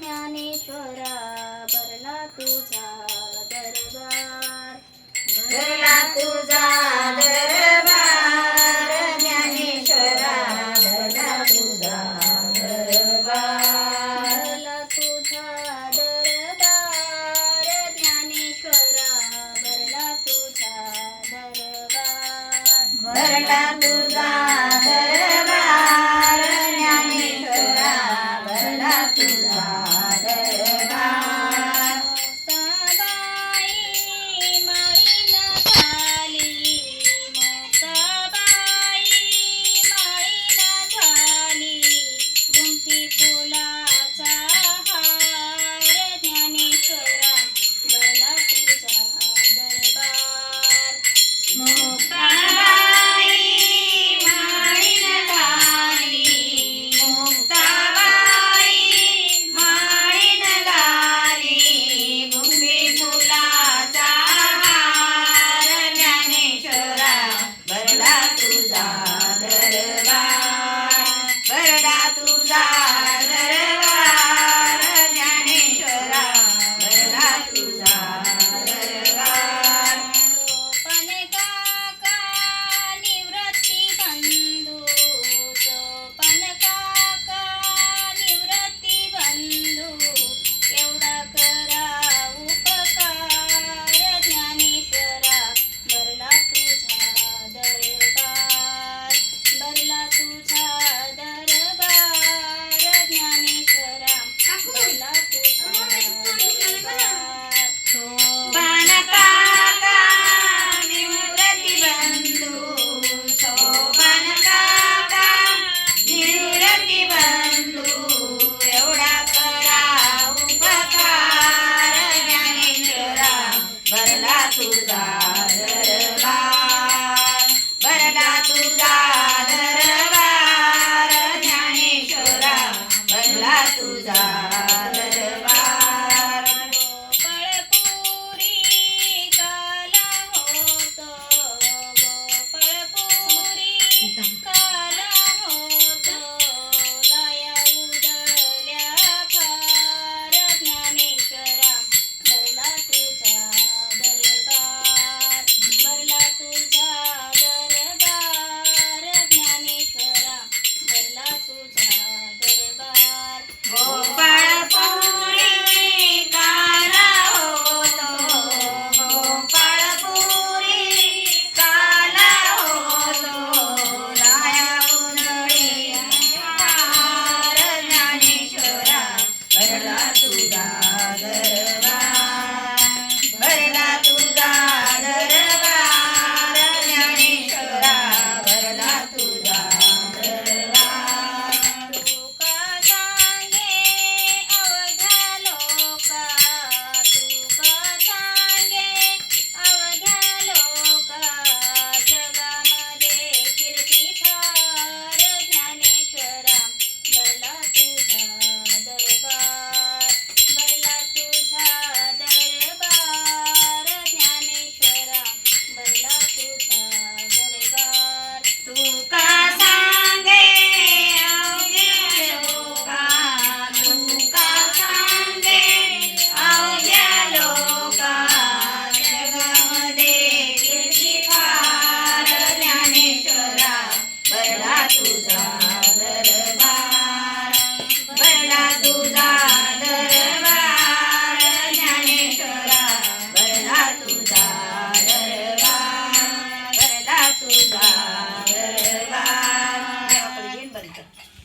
ज्ञानेश्वरा भरला तुझा दरबार. तुझा दरबार. ज्ञानेश्वरा भरला तुझा दरबार. भरला तुझा दरबार. दरबार. भरला तुझा गडा तुझा Amarelo. दरबार बरडा तुझा